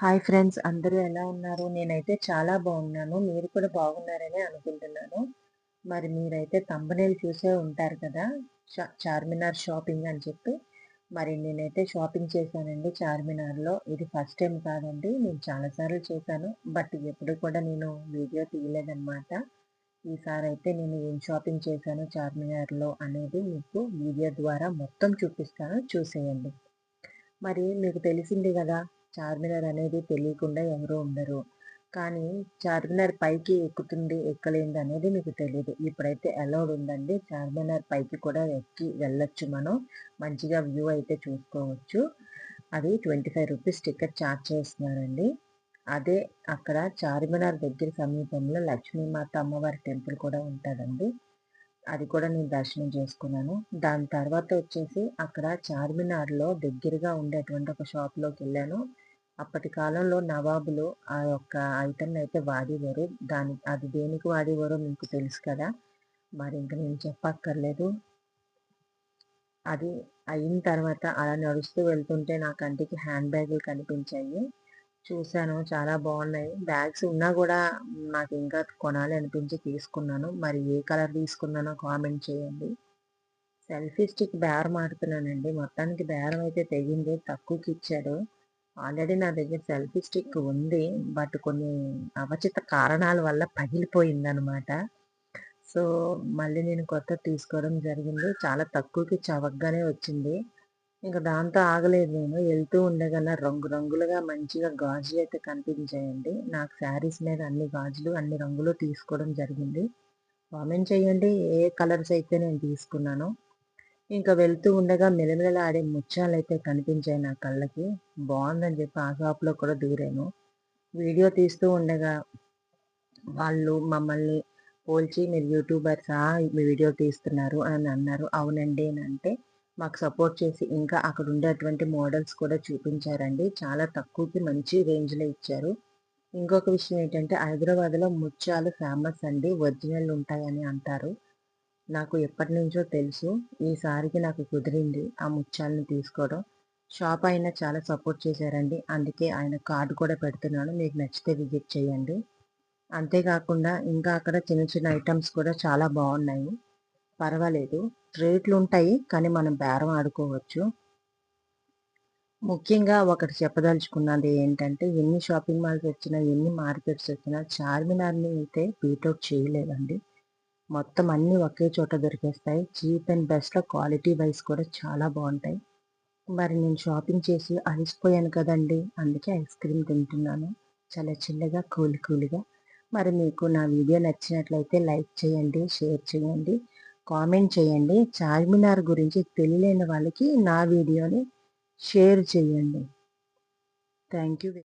Hi friends అందరూ ఎలా ఉన్నారు? నేనైతే చాలా బాగున్నాను. మీరు కూడా బాగున్నారని అనుకుంటున్నాను. మరి మీరైతే తంబనేలు చూసే ఉంటారు కదా? చార్మినార్ షాపింగ్ అని చెప్పి. మరి నేనైతే షాపింగ్ చేశానండి చార్మినార్లో. ఇది ఫస్ట్ టైం కాదండి నేను చాలాసార్లు చేశాను. బట్ ఎప్పుడు కూడా నేను వీడియో తీయలేదన్నమాట. ఈసారి అయితే నేను ఏం షాపింగ్ చేశాను చార్మినార్లో అనేది మీకు వీడియో ద్వారా మొత్తం చూపిస్తాను. చూసేయండి. మరి మీకు తెలిసింది కదా చార్మినార్ అనేది తెలియకుండా ఎవరూ ఉండరు. కానీ చార్మినార్ పైకి ఎక్కుతుంది ఎక్కలేదు అనేది మీకు తెలియదు ఇప్పుడైతే అలౌడ్ ఉందండి. చార్మినార్ పైకి కూడా ఎక్కి వెళ్ళొచ్చు మనం. మంచిగా వ్యూ అయితే చూసుకోవచ్చు. అది twenty five rupees ticket charge చేస్తున్నారండి. అదే అక్కడ చార్మినార్ దగ్గర సమీపంలో లక్ష్మీమాత అమ్మవారి టెంపుల్ కూడా ఉంటుందండి. అది కూడా నేను దర్శనం చేసుకున్నాను. దాని తర్వాత వచ్చేసి అక్కడ చార్మినార్లో దగ్గరగా ఉండేటువంటి ఒక షాప్లోకి వెళ్ళాను. అప్పటి కాలంలో నవాబులు ఆ యొక్క ఐటమ్ అయితే వాడేవారు. దాని అది దేనికి వాడేవారో మీకు తెలుసు కదా. మరి ఇంకా నేను చెప్పక్కర్లేదు. అది అయిన తర్వాత అలా నడుస్తూ వెళ్తుంటే నా కంటికి హ్యాండ్ బ్యాగులు కనిపించాయి. చూశాను చాలా బాగున్నాయి. బ్యాగ్స్ ఉన్నా కూడా నాకు ఇంకా కొనాలి అనిపించి తీసుకున్నాను. మరి ఏ కలర్ తీసుకున్నానో కామెంట్ చేయండి. సెల్ఫీ స్టిక్ బేరం ఆడుతున్నానండి. మొత్తానికి బేరం అయితే తెగింది. తక్కువకి ఇచ్చాడు ఆల్రెడీ నా దగ్గర సెల్ఫీ స్టిక్ ఉంది. బట్ కొన్ని అవచిత కారణాల వల్ల పగిలిపోయిందనమాట సో మళ్ళీ నేను కొత్త తీసుకోవడం జరిగింది. చాలా తక్కువకి చవకగానే వచ్చింది. ఇంకా దాంతో ఆగలేదు నేను. వెళ్తూ ఉండగానే రంగు రంగులుగా మంచిగా గాజులు అయితే కనిపించాయండి. నాకు శారీస్ మీద అన్ని గాజులు అన్ని రంగులు తీసుకోవడం జరిగింది. కామెంట్ చేయండి. ఏ కలర్స్ అయితే నేను తీసుకున్నానో. ఇంకా వెళ్తూ ఉండగా మెలమెలలాడే ముత్యాలు అయితే కనిపించాయి నా కళ్ళకి. బాగుందని చెప్పి ఆ షాప్లో కూడా దూరాను. వీడియో తీస్తూ ఉండగా వాళ్ళు మమ్మల్ని పోల్చి మీరు యూట్యూబర్సా వీడియో తీస్తున్నారు అని అన్నారు. అవునండి అని అంటే మాకు సపోర్ట్ చేసి ఇంకా అక్కడ ఉండేటువంటి మోడల్స్ కూడా చూపించారండి. చాలా తక్కువకి మంచి రేంజ్లో ఇచ్చారు. ఇంకొక విషయం ఏంటంటే హైదరాబాద్లో ముత్యాలు ఫేమస్ అండి. ఒరిజినల్ ఉంటాయని అంటారు. నాకు ఎప్పటి నుంచో తెలుసు. ఈసారికి నాకు కుదిరింది ఆ ముత్యాలను తీసుకోవడం. షాప్ అయినా చాలా సపోర్ట్ చేశారండి. అందుకే ఆయన కార్డు కూడా పెడుతున్నాను. మీకు నచ్చితే విజిట్ చేయండి. అంతేకాకుండా ఇంకా అక్కడ చిన్న చిన్న ఐటమ్స్ కూడా చాలా బాగున్నాయి. పర్వాలేదు. రేట్లు ఉంటాయి కానీ మనం బేరం ఆడుకోవచ్చు. ముఖ్యంగా ఒకటి చెప్పదలుచుకున్నది ఏంటంటే ఎన్ని షాపింగ్ మాల్స్ వచ్చినా ఎన్ని మార్కెట్స్ వచ్చినా చార్మినార్ని అయితే బీటౌట్ చేయలేదండి. మొత్తం అన్నీ ఒకే చోట దొరికేస్తాయి. చీప్ అండ్ బెస్ట్లో క్వాలిటీ వైజ్ కూడా చాలా బాగుంటాయి. మరి నేను షాపింగ్ చేసి అలసిపోయాను కదండి అందుకే ఐస్ క్రీమ్ తింటున్నాను. చాలా చిల్లగా కూల్ కూల్గా. మరి మీకు నా వీడియో నచ్చినట్లయితే లైక్ చేయండి షేర్ చేయండి కామెంట్ చేయండి. చార్మినార్ గురించి తెలియలేని వాళ్ళకి నా వీడియోని షేర్ చేయండి. Thank you.